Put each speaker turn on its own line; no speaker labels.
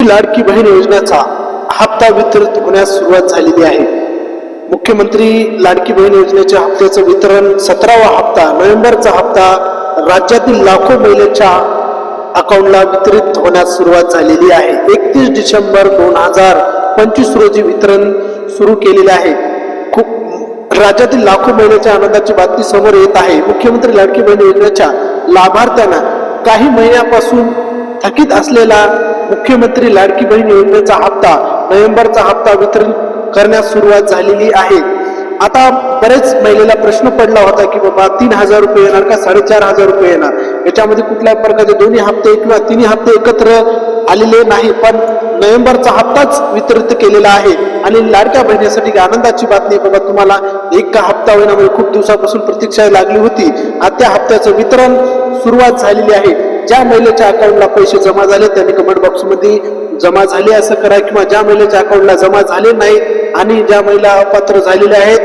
लाडकी बहीण योजनेचा हप्ता वितरित होण्यास सुरुवात झालेली आहे. मुख्यमंत्री लाडकी बहीण योजनेच्या हप्त्याचं वितरण सतरावा हप्ता नोव्हेंबरचा हप्ता राज्यातील लाखो महिलेच्या अकाउंटला वितरित होण्यास सुरुवात झालेली आहे. एकतीस डिसेंबर दोन हजार पंचवीस रोजी वितरण सुरू केलेले आहे. खूप राज्यातील लाखो महिलेच्या आनंदाची बातमी समोर येत आहे. मुख्यमंत्री लाडकी बहीण योजनेच्या लाभार्थ्यांना काही महिन्यापासून थकीत असलेला मुख्यमंत्री लाडकी बहीण योजनेचा हप्ता नोव्हेंबरचा हप्ता वितरण करण्यास सुरुवात झालेली आहे. आता बरेच महिलेला प्रश्न पडला होता की बाबा तीन हजार रुपये येणार का? साडेचार हजार रुपये येणार. याच्यामध्ये कुठल्याही प्रकारचे दोन्ही हप्ते किंवा तिन्ही हप्ते एकत्र आलेले नाही पण नोव्हेंबरचा हप्ताच वितरित केलेला आहे. आणि लाडक्या बहिणीसाठी आनंदाची बातमी बाबा तुम्हाला एक का हप्ता होईनामध्ये म्हणजे खूप दिवसापासून प्रतीक्षा लागली होती. आता त्या हप्त्याचं वितरण सुरुवात झालेली आहे. ज्या महिलेच्या अकाउंटला पैसे जमा झाले त्यांनी कमेंट बॉक्समध्ये जमा झाले असं करा किंवा ज्या महिलेच्या अकाउंटला जमा झाले नाही आणि ज्या महिला अपात्र झालेल्या आहेत